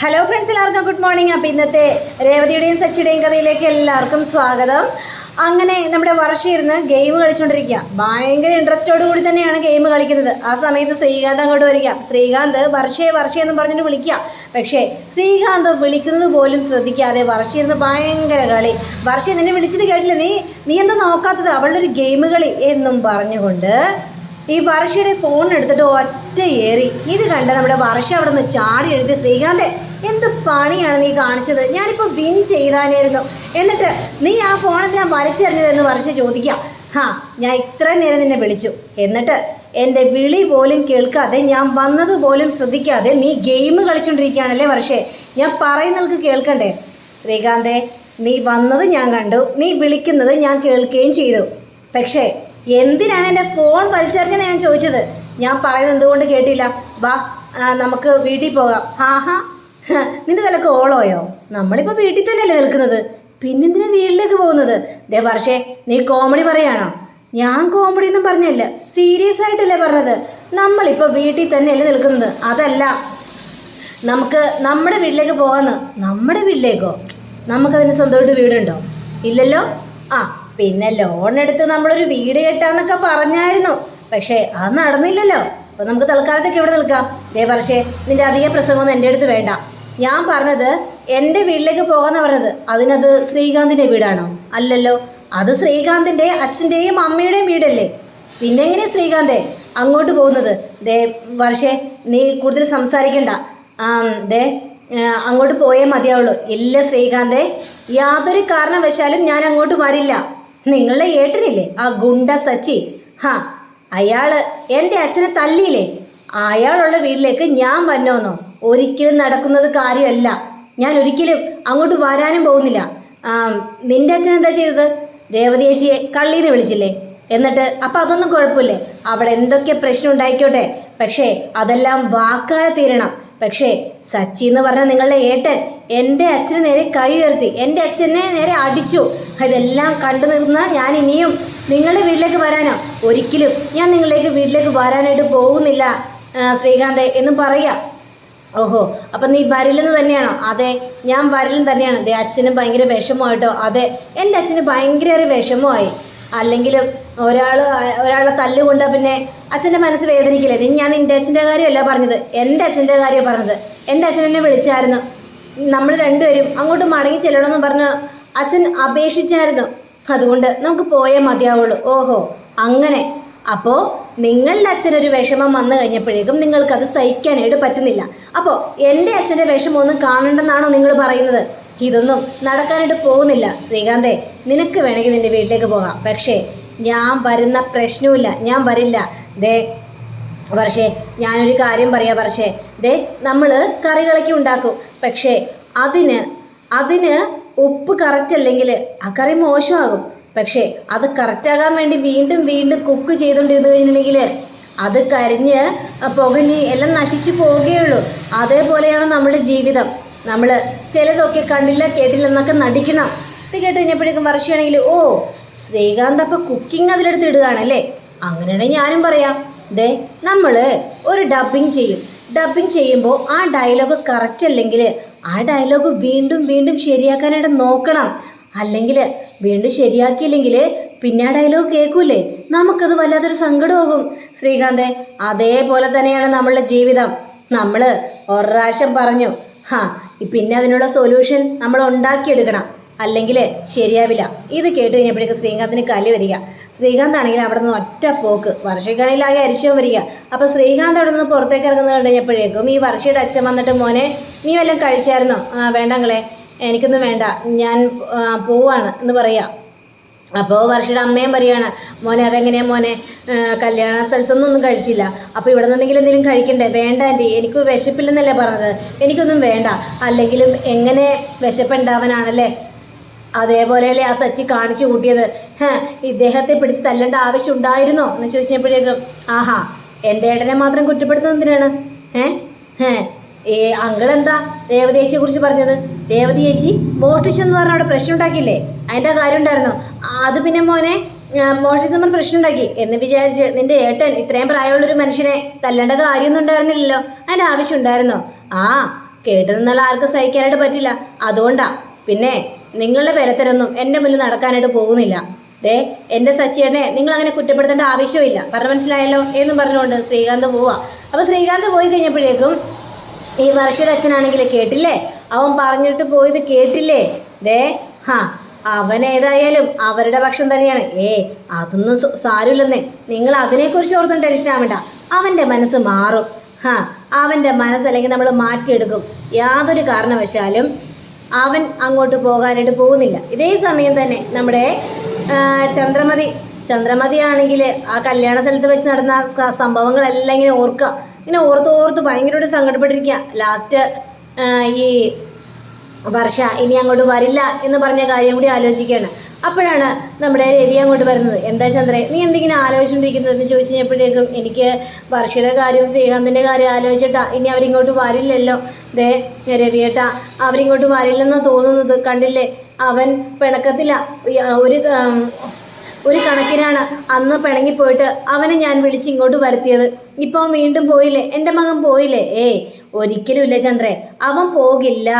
Hello friends എല്ലാവർക്കും good morning അപ്പോൾ ഇന്നത്തെ രേവതിയുടെയും സച്ചിയുടെയും കഥയിലേക്ക് എല്ലാവർക്കും സ്വാഗതം. അങ്ങനെ നമ്മുടെ വർഷം ഇരുന്ന് ഗെയിം കളിച്ചുകൊണ്ടിരിക്കുക ഭയങ്കര ഇൻട്രസ്റ്റോട് കൂടി തന്നെയാണ് ഗെയിം കളിക്കുന്നത്. ആ സമയത്ത് ശ്രീകാന്ത് അങ്ങോട്ട് വരിക. ശ്രീകാന്ത് വർഷയെ എന്ന് പറഞ്ഞിട്ട് വിളിക്കുക. പക്ഷേ ശ്രീകാന്ത് വിളിക്കുന്നത് പോലും ശ്രദ്ധിക്കാതെ വർഷയിരുന്ന് ഭയങ്കര കളി. വർഷ നിന്നെ വിളിച്ചത് കേട്ടില്ല? നീ നീ എന്താ നോക്കാത്തത്? അവളുടെ ഒരു ഗെയിം കളി എന്നും പറഞ്ഞുകൊണ്ട് ഈ വർഷയുടെ ഫോൺ എടുത്തിട്ട് ഒറ്റ ഏറി. ഇത് കണ്ട നമ്മുടെ വർഷ അവിടെ നിന്ന് ചാടി എഴുതി ശ്രീകാന്തേ എന്ത് പണിയാണ് നീ കാണിച്ചത്? ഞാനിപ്പോൾ വിൻ ചെയ്താനായിരുന്നു. എന്നിട്ട് നീ ആ ഫോണിൽ ഞാൻ വലിച്ചെറിഞ്ഞതെന്ന് വർഷ ചോദിക്കാം. ഹാ ഞാൻ ഇത്രയും നേരം നിന്നെ വിളിച്ചു. എന്നിട്ട് എന്റെ വിളി പോലും കേൾക്കാതെ ഞാൻ വന്നത് പോലും ശ്രദ്ധിക്കാതെ നീ ഗെയിം കളിച്ചുകൊണ്ടിരിക്കുകയാണല്ലേ വർഷേ? ഞാൻ പറയുന്നവർക്ക് കേൾക്കണ്ടേ? ശ്രീകാന്തേ നീ വന്നത് ഞാൻ കണ്ടു. നീ വിളിക്കുന്നത് ഞാൻ കേൾക്കുകയും ചെയ്തു. പക്ഷേ എന്തിനാണ് എന്റെ ഫോൺ വലിച്ചെറിഞ്ഞെന്ന് ഞാൻ ചോദിച്ചത്? ഞാൻ പറയുന്നത് എന്തുകൊണ്ട് കേട്ടില്ല? വാ നമുക്ക് വീട്ടിൽ പോകാം. ഹാ ഹാ നിന്റെ തലക്ക് ഓളോയോ? നമ്മളിപ്പോൾ വീട്ടിൽ തന്നെയല്ലേ നിൽക്കുന്നത്. പിന്നെന്തിനാ വീട്ടിലേക്ക് പോകുന്നത്? ദേ വർഷേ നീ കോമഡി പറയാണോ? ഞാൻ കോമഡി ഒന്നും പറഞ്ഞല്ല. സീരിയസ് ആയിട്ടല്ലേ പറഞ്ഞത്. നമ്മളിപ്പോൾ വീട്ടിൽ തന്നെയല്ലേ നിൽക്കുന്നത്. അതല്ല നമുക്ക് നമ്മുടെ വീട്ടിലേക്ക് പോകാന്ന്. നമ്മുടെ വീട്ടിലേക്കോ? നമുക്കതിന് സ്വന്തമായിട്ട് വീടുണ്ടോ? ഇല്ലല്ലോ? ആ. പിന്നെ ലോൺ എടുത്ത് നമ്മളൊരു വീട് കെട്ടാന്നൊക്കെ പറഞ്ഞായിരുന്നു. പക്ഷേ അത് നടന്നില്ലല്ലോ. അപ്പൊ നമുക്ക് തൽക്കാലത്തേക്ക് ഇവിടെ നിൽക്കാം. ദേ വർഷേ നിന്റെ അധിക പ്രസംഗമൊന്നും എന്റെ അടുത്ത് വേണ്ട. ഞാൻ പറഞ്ഞത് എന്റെ വീട്ടിലേക്ക് പോകാന്ന് പറഞ്ഞത്. അതിനത് ശ്രീകാന്തിന്റെ വീടാണോ? അല്ലല്ലോ. അത് ശ്രീകാന്തിന്റെ അച്ഛന്റെയും അമ്മയുടെയും വീടല്ലേ? പിന്നെ എങ്ങനെയാ ശ്രീകാന്തേ? അങ്ങോട്ട് പോകുന്നത്. ദേ വർഷേ നീ കൂടുതൽ സംസാരിക്കണ്ട. ദേ അങ്ങോട്ട് പോയേ മതിയാവുള്ളൂ. ഇല്ല ശ്രീകാന്തേ യാതൊരു കാരണവശാലും ഞാൻ അങ്ങോട്ട് വരില്ല. നിങ്ങളുടെ ഏട്ടനില്ലേ? ആ ഗുണ്ട സച്ചി. ഹാ അയാൾ എന്റെ അച്ഛനെ തല്ലിയില്ലേ? അയാളുള്ള വീട്ടിലേക്ക് ഞാൻ വന്നോന്നോ? ഒരിക്കലും നടക്കുന്നത് കാര്യമല്ല. ഞാൻ ഒരിക്കലും അങ്ങോട്ട് വരാനും പോകുന്നില്ല. നിന്റെ അച്ഛൻ എന്താ ചെയ്തത്? രേവതി ചേച്ചിയെ കള്ളീന്ന് വിളിച്ചില്ലേ? എന്നിട്ട് അപ്പം അതൊന്നും കുഴപ്പമില്ലേ? അവിടെ എന്തൊക്കെ പ്രശ്നം ഉണ്ടായിക്കോട്ടെ? പക്ഷേ അതെല്ലാം വാക്കാതെ തീരണം. പക്ഷേ സച്ചി എന്ന് പറഞ്ഞ നിങ്ങളുടെ ഏട്ടൻ എന്റെ അച്ഛന് നേരെ കൈ ഉയർത്തി എന്റെ അച്ഛനെ നേരെ അടിച്ചു. ഇതെല്ലാം കണ്ടു നിന്ന ഞാൻ ഇനിയും നിങ്ങളുടെ വീട്ടിലേക്ക് വരാനോ? ഒരിക്കലും ഞാൻ നിങ്ങളിലേക്ക് വീട്ടിലേക്ക് വരാനായിട്ട് പോകുന്നില്ല ശ്രീകാന്തെ എന്ന് പറയാം. ഓഹോ അപ്പം നീ വരില്ലെന്ന് തന്നെയാണോ? അതെ ഞാൻ വരലും തന്നെയാണ്. അതെ അച്ഛന് ഭയങ്കര വിഷമമായിട്ടോ? അതെ എന്റെ അച്ഛന് ഭയങ്കര ഒരു വിഷമമായി. അല്ലെങ്കിലും ഒരാൾ ഒരാളെ തല്ലുകൊണ്ടാൽ പിന്നെ അച്ഛന്റെ മനസ്സ് വേദനിക്കില്ലേ? ഇനി ഞാൻ നിന്റെ അച്ഛന്റെ കാര്യമല്ല പറഞ്ഞത്. എന്റെ അച്ഛന്റെ കാര്യമാണ് പറഞ്ഞത്. എന്റെ അച്ഛൻ എന്നെ വിളിച്ചായിരുന്നു. നമ്മൾ രണ്ടുപേരും അങ്ങോട്ട് മടങ്ങി ചെല്ലണമെന്ന് പറഞ്ഞ് അച്ഛൻ അപേക്ഷിച്ചായിരുന്നു. അതുകൊണ്ട് നമുക്ക് പോയേ മതിയാവുള്ളൂ. ഓഹോ അങ്ങനെ. അപ്പോൾ നിങ്ങളുടെ അച്ഛനൊരു വിഷമം വന്നു കഴിഞ്ഞപ്പോഴേക്കും നിങ്ങൾക്കത് സഹിക്കാനായിട്ട് പറ്റുന്നില്ല. അപ്പോൾ എന്റെ അച്ഛന്റെ വിഷമം ഒന്നും കാണണ്ടെന്നാണോ നിങ്ങൾ പറയുന്നത്? ഇതൊന്നും നടക്കാനായിട്ട് പോകുന്നില്ല. ശ്രീകാന്തേ നിനക്ക് വേണമെങ്കിൽ നിന്റെ വീട്ടിലേക്ക് പോകാം. പക്ഷേ ഞാൻ വരുന്ന പ്രശ്നവുമില്ല. ഞാൻ വരില്ല. ദേ പക്ഷേ ഞാനൊരു കാര്യം പറയാം പക്ഷേ ദേ നമ്മൾ കറികളൊക്കെ ഉണ്ടാക്കും. പക്ഷേ അതിന് അതിന് ഉപ്പ് കറക്റ്റ് അല്ലെങ്കിൽ ആ കറി മോശമാകും. പക്ഷേ അത് കറക്റ്റാകാൻ വേണ്ടി വീണ്ടും വീണ്ടും കുക്ക് ചെയ്തുകൊണ്ടിരുന്നു കഴിഞ്ഞിട്ടുണ്ടെങ്കിൽ അത് കരിഞ്ഞ് പുകഞ്ഞ് എല്ലാം നശിച്ചു പോവുകയുള്ളൂ. അതേപോലെയാണ് നമ്മുടെ ജീവിതം. നമ്മൾ ചിലതൊക്കെ കണ്ടില്ല കേട്ടില്ല എന്നൊക്കെ നടിക്കണം. ഇത് കേട്ട് കഴിഞ്ഞപ്പോഴേക്കും വർഷയാണെങ്കിൽ ഓ ശ്രീകാന്ത് അപ്പൊ കുക്കിംഗ് അതിലെടുത്ത് ഇടുകയാണല്ലേ? അങ്ങനെയാണെങ്കിൽ ഞാനും പറയാം. ദേ നമ്മൾ ഒരു ഡബിങ് ചെയ്യും. ഡബിങ് ചെയ്യുമ്പോൾ ആ ഡയലോഗ് കറക്റ്റ് അല്ലെങ്കിൽ ആ ഡയലോഗ് വീണ്ടും വീണ്ടും ശരിയാക്കാനായിട്ട് നോക്കണം. അല്ലെങ്കിൽ വീണ്ടും ശരിയാക്കിയില്ലെങ്കിൽ പിന്നെ ആ ഡയലോഗ് കേൾക്കൂലേ നമുക്കത് വല്ലാത്തൊരു സങ്കടമാകും ശ്രീകാന്തേ അതേപോലെ തന്നെയാണ് നമ്മളുടെ ജീവിതം. നമ്മൾ ഒരു പറഞ്ഞു ഹാ പിന്നെ അതിനുള്ള സൊല്യൂഷൻ നമ്മൾ ഉണ്ടാക്കിയെടുക്കണം. അല്ലെങ്കിൽ ശരിയാവില്ല. ഇത് കേട്ട് കഴിഞ്ഞപ്പോഴേക്ക് ശ്രീകാന്തിന് കലി വരിക. ശ്രീകാന്ത് ആണെങ്കിൽ അവിടെ നിന്ന് ഒറ്റ പോക്ക്. വർഷയ്ക്കാണെങ്കിൽ ആകെ അരിശവും വരിക. അപ്പോൾ ശ്രീകാന്ത് അവിടെ നിന്ന് പുറത്തേക്ക് ഇറങ്ങുന്നത് കഴിഞ്ഞപ്പോഴേക്കും ഈ വർഷയുടെ അച്ഛൻ വന്നിട്ട് മോനെ നീ വല്ലതും കഴിച്ചായിരുന്നോ? വേണ്ടങ്ങളെ എനിക്കൊന്നും വേണ്ട. ഞാൻ പോവാണ് എന്ന് പറയാം. അപ്പോൾ വർഷയുടെ അമ്മയും പറയാണ് മോനെ അതെങ്ങനെയാണ് മോനെ? കല്യാണ സ്ഥലത്തൊന്നും ഒന്നും കഴിച്ചില്ല. അപ്പോൾ ഇവിടെ നിന്നെങ്കിലും എന്തെങ്കിലും കഴിക്കണ്ടേ? വേണ്ട ആന്റി. എനിക്ക് വിശപ്പില്ലെന്നല്ലേ പറഞ്ഞത്. എനിക്കൊന്നും വേണ്ട. അല്ലെങ്കിലും എങ്ങനെ വിശപ്പുണ്ടാവാനാണല്ലേ? അതേപോലെയല്ലേ ആ സച്ചി കാണിച്ചു കൂട്ടിയത്? ഇദ്ദേഹത്തെ പിടിച്ച് തല്ലേണ്ട ആവശ്യം ഉണ്ടായിരുന്നോ എന്ന് ചോദിച്ചപ്പോഴേക്കും ആഹാ എന്റെ ഏട്ടനെ മാത്രം കുറ്റപ്പെടുത്തുന്നത് എന്തിനാണ്? ഏ ഏ അങ്കിൾ എന്താ രേവതി ചേച്ചിയെ കുറിച്ച് പറഞ്ഞത്? രേവതി ചേച്ചി മോഷ്ടിച്ചെന്ന് പറഞ്ഞ അവിടെ പ്രശ്നം ഉണ്ടാക്കിയില്ലേ അതിന്റെ കാര്യം ഉണ്ടായിരുന്നു അത് പിന്നെ മോനെ മോഷ്ടിച്ചെന്ന് പ്രശ്നം ഉണ്ടാക്കി എന്ന് വിചാരിച്ച് നിന്റെ ഏട്ടൻ ഇത്രയും പ്രായമുള്ളൊരു മനുഷ്യനെ തല്ലേണ്ട കാര്യമൊന്നും ഉണ്ടായിരുന്നില്ലല്ലോ. അതിന്റെ ആവശ്യം ഉണ്ടായിരുന്നോ ആ കേട്ടു നിന്നാൽ ആർക്കും സഹിക്കാനായിട്ട് പറ്റില്ല. അതുകൊണ്ടാ. പിന്നെ നിങ്ങളുടെ പേരത്തരൊന്നും എന്റെ മുന്നിൽ നടക്കാനായിട്ട് പോകുന്നില്ല. ദേ എന്റെ സച്ചിയേട്ടനെ നിങ്ങൾ അങ്ങനെ കുറ്റപ്പെടുത്തേണ്ട ആവശ്യമില്ല. പറഞ്ഞ മനസ്സിലായല്ലോ എന്നും പറഞ്ഞുകൊണ്ട് ശ്രീകാന്ത് പോവാ. അപ്പോൾ ശ്രീകാന്ത് പോയി കഴിഞ്ഞപ്പോഴേക്കും ഈ വർഷയുടെ അച്ഛനാണെങ്കിൽ കേട്ടില്ലേ? അവൻ പറഞ്ഞിട്ട് പോയത് കേട്ടില്ലേ? ദേ ഹാ അവൻ ഏതായാലും അവരുടെ പക്ഷം തന്നെയാണ്. ഏ അതൊന്നും സാരമില്ലെന്നേ. നിങ്ങൾ അതിനെക്കുറിച്ച് ഓർത്തും ടെൻഷൻ ആവണ്ട. അവന്റെ മനസ്സ് മാറും. ഹാ അവന്റെ മനസ്സല്ലെങ്കിൽ നമ്മൾ മാറ്റിയെടുക്കും. യാതൊരു കാരണവശാലും അവൻ അങ്ങോട്ട് പോകാനായിട്ട് പോകുന്നില്ല. ഇതേ സമയം തന്നെ നമ്മുടെ ചന്ദ്രമതി. ചന്ദ്രമതി ആണെങ്കിൽ ആ കല്യാണ സ്ഥലത്ത് വെച്ച് നടന്ന സംഭവങ്ങളെല്ലാം ഇങ്ങനെ ഓർക്കുക. ഇങ്ങനെ ഓർത്ത് ഓർത്ത് ഭയങ്കരമായിട്ട് സങ്കടപ്പെട്ടിരിക്കുക. ലാസ്റ്റ് ഈ വർഷ ഇനി അങ്ങോട്ട് വരില്ല എന്ന് പറഞ്ഞ കാര്യം കൂടി ആലോചിക്കുകയാണ്. അപ്പോഴാണ് നമ്മുടെ രവി അങ്ങോട്ട് വരുന്നത്. എന്താ ചന്ദ്രേ നീ എന്തെങ്കിലും ആലോചിച്ചുകൊണ്ടിരിക്കുന്നത് എന്ന് ചോദിച്ചു കഴിഞ്ഞപ്പോഴേക്കും എനിക്ക് വർഷയുടെ കാര്യവും ശ്രീകാന്തിന്റെ കാര്യം ആലോചിച്ചിട്ടാ. ഇനി അവരിങ്ങോട്ട് വരില്ലല്ലോ. ദേ രവിയേട്ട അവരിങ്ങോട്ട് വരില്ലെന്നാ തോന്നുന്നത്. കണ്ടില്ലേ? അവൻ പിണക്കത്തില്ല ഒരു ഒരു കണക്കിനാണ് അന്ന് പിണങ്ങിപ്പോയിട്ട് അവനെ ഞാൻ വിളിച്ച് ഇങ്ങോട്ട് വരുത്തിയത്. ഇപ്പോൾ വീണ്ടും പോയില്ലേ? എന്റെ മകൻ പോയില്ലേ? ഏ ഒരിക്കലും ഇല്ല ചന്ദ്രേ. അവൻ പോകില്ല.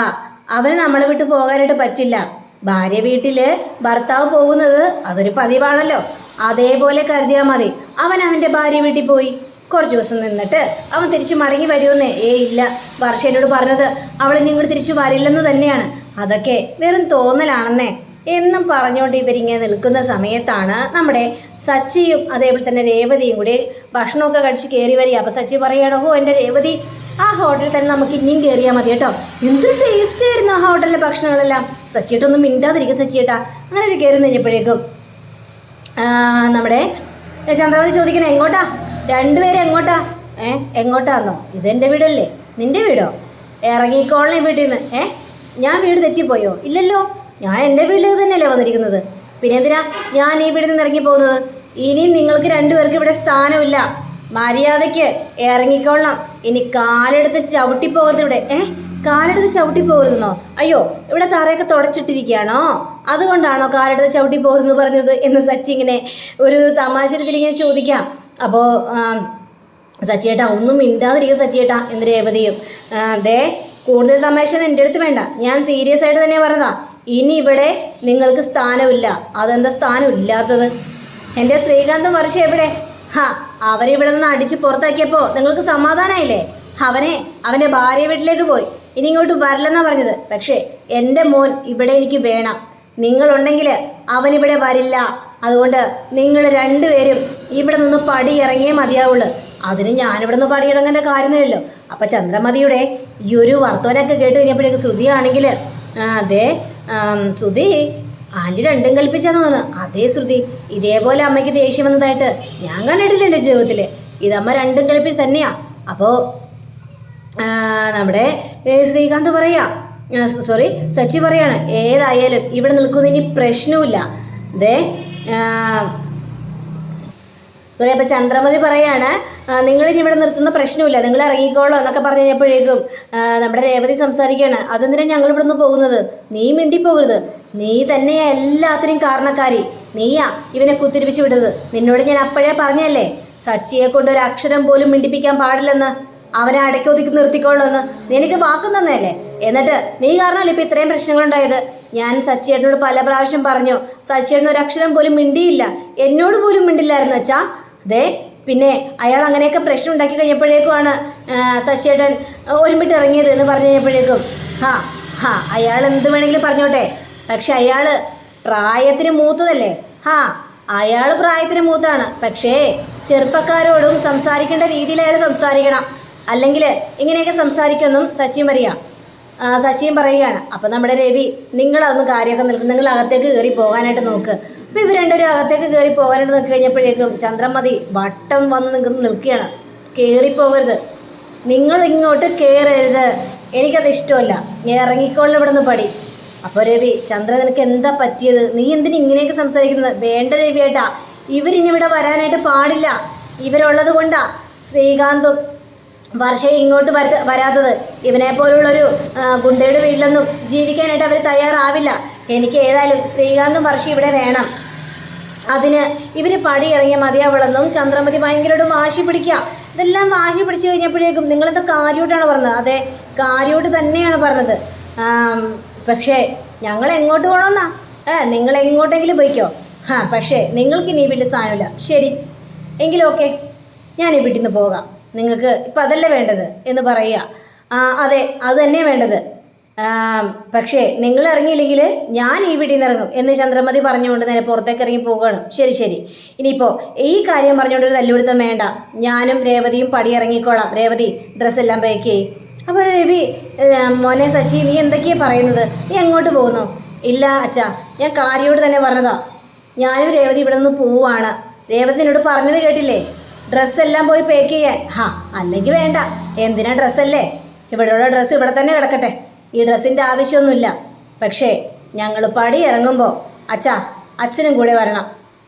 അവന് നമ്മളെ വിട്ട് പോകാനായിട്ട് പറ്റില്ല. ഭാര്യ വീട്ടിൽ ഭർത്താവ് പോകുന്നത് അതൊരു പതിവാണല്ലോ. അതേപോലെ കരുതിയാൽ മതി. അവൻ അവന്റെ ഭാര്യ വീട്ടിൽ പോയി. കുറച്ച് ദിവസം നിന്നിട്ട് അവൻ തിരിച്ച് മടങ്ങി വരുമെന്നേ. ഏ ഇല്ല. വർഷ പറഞ്ഞത് അവൾ ഇങ്ങോട്ട് തിരിച്ച് വരില്ലെന്ന് തന്നെയാണ്. അതൊക്കെ വെറും തോന്നലാണെന്നേ. എന്നും പറഞ്ഞുകൊണ്ട് ഇവരിങ്ങനെ നിൽക്കുന്ന സമയത്താണ് നമ്മുടെ സച്ചിയും അതേപോലെ തന്നെ രേവതിയും കൂടി ഭക്ഷണമൊക്കെ കഴിച്ച് കയറി വരിക. അപ്പോൾ സച്ചി പറയുകയാണ് ഓ എന്റെ രേവതി ആ ഹോട്ടലിൽ തന്നെ നമുക്ക് ഇനിയും കയറിയാൽ മതി കേട്ടോ. എന്തൊരു ടേസ്റ്റ് ആയിരുന്നു ആ ഹോട്ടലിലെ ഭക്ഷണങ്ങളെല്ലാം. സച്ചിയിട്ടൊന്നും മിണ്ടാതിരിക്കും സച്ചിയേട്ടാ. അങ്ങനെ ഒരു കയറി കഴിഞ്ഞപ്പോഴേക്കും നമ്മുടെ ചന്ദ്രവതി ചോദിക്കണേ എങ്ങോട്ടാ? രണ്ടുപേരും എങ്ങോട്ടാ? ഏ എങ്ങോട്ടാന്നോ? ഇതെന്റെ വീടല്ലേ? നിന്റെ വീടോ? ഇറങ്ങിക്കോളേ വീട്ടിൽ നിന്ന്. ഏ ഞാൻ വീട് തെറ്റിപ്പോയോ? ഇല്ലല്ലോ. ഞാൻ എന്റെ വീട്ടിൽ തന്നെയല്ലേ വന്നിരിക്കുന്നത്. പിന്നെ എന്തിനാ ഞാൻ ഈ വീട്ടിൽ നിന്ന് ഇറങ്ങി പോകുന്നത്? ഇനി നിങ്ങൾക്ക് രണ്ടുപേർക്ക് ഇവിടെ സ്ഥാനമില്ല. മര്യാദയ്ക്ക് ഇറങ്ങിക്കൊള്ളണം ഇനി കാലെടുത്ത് ചവിട്ടി പോകരുത് ഇവിടെ. ഏ കാലെടുത്ത് ചവിട്ടി പോകരുതെന്നോ? അയ്യോ ഇവിടെ തറയൊക്കെ തുടച്ചിട്ടിരിക്കുകയാണോ? അതുകൊണ്ടാണോ കാലെടുത്ത് ചവിട്ടി പോകരുതെന്ന് പറഞ്ഞത് എന്ന് സച്ചിങ്ങനെ ഒരു തമാശരത്തിൽ ഇങ്ങനെ ചോദിക്കാം. അപ്പോൾ സച്ചിയേട്ടാ ഒന്നും മിണ്ടാതിരിക്കും സച്ചിയേട്ടാ എന്ന് രേവതിയും അതേ കൂടുതൽ തമാശ എന്റെ അടുത്ത് വേണ്ട. ഞാൻ സീരിയസ് ആയിട്ട് തന്നെ പറഞ്ഞതാ. ഇനി ഇവിടെ നിങ്ങൾക്ക് സ്ഥാനമില്ല. അതെന്താ സ്ഥാനം ഇല്ലാത്തത്? എന്റെ ശ്രീകാന്ത് വർഷം എവിടെ? ഹാ അവരിവിടെ നിന്ന് അടിച്ച് പുറത്താക്കിയപ്പോൾ നിങ്ങൾക്ക് സമാധാനമായില്ലേ അവനെ അവന്റെ ഭാര്യ വീട്ടിലേക്ക് പോയി. ഇനി ഇങ്ങോട്ട് വരില്ലെന്നാ പറഞ്ഞത്. പക്ഷേ എന്റെ മോൻ ഇവിടെ എനിക്ക് വേണം. നിങ്ങളുണ്ടെങ്കിൽ അവനിവിടെ വരില്ല. അതുകൊണ്ട് നിങ്ങൾ രണ്ടുപേരും ഇവിടെ നിന്ന് പടി ഇറങ്ങിയേ മതിയാവുള്ളൂ. അതിന് ഞാനിവിടെ നിന്ന് പടിയിറങ്ങേണ്ട കാര്യമില്ലല്ലോ അപ്പം ചന്ദ്രമതിയുടെ ഈ ഒരു വർത്തമാനമൊക്കെ കേട്ട് കഴിഞ്ഞപ്പോഴേക്ക് ശ്രുതിയാണെങ്കിൽ അതെ ശ്രുതി ആന്റി രണ്ടും കൽപ്പിച്ചാന്ന് പറഞ്ഞു. അതേ ശ്രുതി ഇതേപോലെ അമ്മയ്ക്ക് ദേഷ്യം വന്നതായിട്ട് ഞാൻ കണ്ടിട്ടില്ല എന്റെ ജീവിതത്തിൽ ഇതമ്മ രണ്ടും കൽപ്പിച്ച് തന്നെയാ. അപ്പോൾ നമ്മുടെ ശ്രീകാന്ത് പറയാ സോറി സച്ചി പറയാണ് ഏതായാലും ഇവിടെ നിൽക്കുന്നതിന് പ്രശ്നമില്ല ദേ സോറി അപ്പോൾ ചന്ദ്രമതി പറയാണ് നിങ്ങളിനി ഇവിടെ നിർത്തുന്ന പ്രശ്നമില്ല നിങ്ങൾ ഇറങ്ങിക്കോളോ എന്നൊക്കെ പറഞ്ഞു കഴിഞ്ഞപ്പോഴേക്കും നമ്മുടെ രേവതി സംസാരിക്കുകയാണ് അതെന്തിനാണ് ഞങ്ങൾ ഇവിടെ നിന്ന് പോകുന്നത്? നീ മിണ്ടിപ്പോകരുത്. നീ തന്നെയാ എല്ലാത്തിനും കാരണക്കാരി. നീയാ ഇവനെ കുത്തിരിപ്പിച്ച് വിടുന്നത്. നിന്നോട് ഞാൻ അപ്പോഴേ പറഞ്ഞല്ലേ സച്ചിയെ കൊണ്ട് ഒരു അക്ഷരം പോലും മിണ്ടിപ്പിക്കാൻ പാടില്ലെന്ന്. അവനെ അടക്കി ഒതുക്കി നിർത്തിക്കോളൂന്ന് നിനക്ക് വാക്കും തന്നെയല്ലേ എന്നിട്ട് നീ കാരണമല്ലേ ഇപ്പം ഇത്രയും പ്രശ്നങ്ങളുണ്ടായത്? ഞാൻ സച്ചിയേട്ടനോട് പല പ്രാവശ്യം പറഞ്ഞു സച്ചിയേട്ടൻ ഒരു അക്ഷരം പോലും മിണ്ടിയില്ല. എന്നോട് പോലും മിണ്ടില്ലായിരുന്നു അച്ഛാ. അതെ പിന്നെ അയാൾ അങ്ങനെയൊക്കെ പ്രശ്നം ഉണ്ടാക്കി കഴിഞ്ഞപ്പോഴേക്കുമാണ് സച്ചിയേട്ടൻ ഒരുമിട്ട് ഇറങ്ങിയത് എന്ന് പറഞ്ഞു കഴിഞ്ഞപ്പോഴേക്കും ഹാ ഹാ അയാൾ എന്ത് വേണമെങ്കിലും പറഞ്ഞോട്ടെ. പക്ഷെ അയാൾ പ്രായത്തിന് മൂത്തതല്ലേ. ഹാ അയാൾ പ്രായത്തിന് മൂത്താണ്. പക്ഷേ ചെറുപ്പക്കാരോടും സംസാരിക്കേണ്ട രീതിയിൽ അയാൾ സംസാരിക്കണം. അല്ലെങ്കിൽ ഇങ്ങനെയൊക്കെ സംസാരിക്കുമെന്നും സച്ചിൻ പറയാം. ആ, സച്ചിൻ പറയുകയാണ് അപ്പം നമ്മുടെ രവി നിങ്ങളതൊന്ന് കാര്യമൊക്കെ നിൽക്കും നിങ്ങൾ അകത്തേക്ക് കയറി പോകാനായിട്ട് നോക്ക്. അപ്പം ഇവർ രണ്ടുപേരും അകത്തേക്ക് കയറി പോകാനായിട്ട് നോക്കി കഴിഞ്ഞപ്പോഴേക്കും ചന്ദ്രമതി വട്ടം വന്ന് നിൽക്കുന്ന നിൽക്കുകയാണ്. കയറിപ്പോകരുത് നിങ്ങൾ ഇങ്ങോട്ട് കയറരുത് എനിക്കത് ഇഷ്ടമല്ല. ഞാൻ ഇറങ്ങിക്കോളിൽ ഇവിടെ നിന്ന് പടി. അപ്പോൾ രവി ചന്ദ്ര നിനക്ക് എന്താ പറ്റിയത്? നീ എന്തിനു ഇങ്ങനെയൊക്കെ സംസാരിക്കുന്നത്? വേണ്ട രവിയേട്ടാ. ഇവരിനിവിടെ ഇവരിനി വരാനായിട്ട് പാടില്ല. ഇവരുള്ളത് കൊണ്ടാ. ശ്രീകാന്തും വർഷ ഇങ്ങോട്ട് വര വരാത്തത്. ഇവനെ പോലുള്ളൊരു ഗുണ്ടയുടെ വീട്ടിലൊന്നും ജീവിക്കാനായിട്ട് അവർ തയ്യാറാവില്ല. എനിക്ക് ഏതായാലും ശ്രീകാന്തും വർഷം ഇവിടെ വേണം. അതിന് ഇവർ പടി ഇറങ്ങിയ മതിയാവളെന്നും ചന്ദ്രമതി ഭയങ്കരമായിട്ട് വാശി പിടിക്കുക ഇതെല്ലാം വാശി പിടിച്ചു കഴിഞ്ഞപ്പോഴേക്കും നിങ്ങളെന്താ കാര്യമായിട്ടാണ് പറഞ്ഞത്? അതെ കാര്യമായിട്ട് തന്നെയാണ് പറഞ്ഞത്. പക്ഷേ ഞങ്ങൾ എങ്ങോട്ട് പോകണമെന്നാ ഏ നിങ്ങൾ എങ്ങോട്ടെങ്കിലും പോയിക്കോ? ആ പക്ഷേ നിങ്ങൾക്ക് ഇനി വീട്ടിൽ സ്ഥാനമില്ല. ശരി. എങ്കിലും ഓക്കെ. ഞാൻ ഈ വീട്ടിൽ നിന്ന് പോകാം. നിങ്ങൾക്ക് ഇപ്പം അതല്ലേ വേണ്ടത് എന്ന് പറയുക. അതെ അത് തന്നെ വേണ്ടത്. പക്ഷേ നിങ്ങൾ ഇറങ്ങിയില്ലെങ്കിൽ ഞാൻ ഈ വീട്ടിൽ നിന്ന് ഇറങ്ങും എന്ന് ചന്ദ്രമതി പറഞ്ഞുകൊണ്ട് നേരെ പുറത്തേക്ക് ഇറങ്ങി പോവുകയാണ്. ശരി ശരി. ഇനിയിപ്പോൾ ഈ കാര്യം പറഞ്ഞുകൊണ്ട് ഒരു തല്ലുപിടുത്തം വേണ്ട. ഞാനും രേവതിയും പടി ഇറങ്ങിക്കോളാം. രേവതി ഡ്രസ്സെല്ലാം പാക്ക് ചെയ്യും. അപ്പോൾ രവി മോനെ സച്ചി നീ എന്തൊക്കെയാണ് പറയുന്നത്? നീ എങ്ങോട്ട് പോകുന്നു? ഇല്ല അച്ഛാ ഞാൻ കാര്യോട് തന്നെ പറഞ്ഞതാ. ഞാനും രേവതി ഇവിടെ നിന്ന് പോവാണ് രേവതി എന്നോട് പറഞ്ഞത് കേട്ടില്ലേ? ഡ്രസ്സെല്ലാം പോയി പാക്ക് ചെയ്യാൻ. ഹാ അല്ലെങ്കിൽ വേണ്ട. എന്തിനാ ഡ്രസ്സല്ലേ? ഇവിടെയുള്ള ഡ്രസ്സ് ഇവിടെ തന്നെ കിടക്കട്ടെ. ഈ ഡ്രസ്സിന്റെ ആവശ്യമൊന്നുമില്ല. പക്ഷേ ഞങ്ങൾ പടി ഇറങ്ങുമ്പോൾ അച്ഛാ അച്ഛനും കൂടെ വരണം.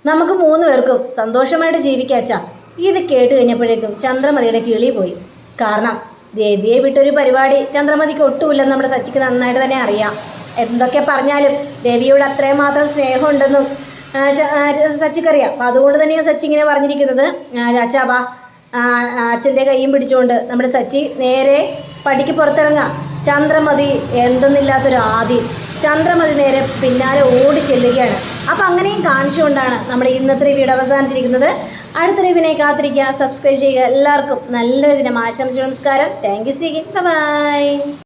നമുക്ക് മൂന്ന് പേർക്കും സന്തോഷമായിട്ട് ജീവിക്കാം അച്ഛാ. ഇത് കേട്ട് കഴിഞ്ഞപ്പോഴേക്കും ചന്ദ്രമതിയുടെ കിളി പോയി. കാരണം ദേവിയെ വിട്ടൊരു പരിപാടി ചന്ദ്രമതിക്ക് ഒട്ടുമില്ലെന്ന് നമ്മുടെ സച്ചിക്ക് നന്നായിട്ട് തന്നെ അറിയാം. എന്തൊക്കെ പറഞ്ഞാലും ദേവിയോട് അത്രയും മാത്രം സ്നേഹമുണ്ടെന്നും സച്ചിക്കറിയാം അപ്പം അതുകൊണ്ട് തന്നെയാണ് സച്ചി ഇങ്ങനെ പറഞ്ഞിരിക്കുന്നത്. ആ, അച്ഛാ വാ. ആ, ആ, അച്ഛന്റെ കൈയും പിടിച്ചുകൊണ്ട് നമ്മുടെ സച്ചി നേരെ പടിക്ക് പുറത്തിറങ്ങാം. ചന്ദ്രമതി എന്തെന്നില്ലാത്തൊരു ആദ്യം ചന്ദ്രമതി നേരെ പിന്നാലെ ഓടി ചെല്ലുകയാണ്. അപ്പം അങ്ങനെയും കാണിച്ചുകൊണ്ടാണ് നമ്മുടെ ഇന്നത്തെ റിവ്യൂടെ അവസാനിച്ചിരിക്കുന്നത്. അടുത്ത റിവിനെ കാത്തിരിക്കുക. സബ്സ്ക്രൈബ് ചെയ്യുക. എല്ലാവർക്കും നല്ലൊരു ദിനം. ആശംസിച്ചു നമസ്കാരം. Thank you C by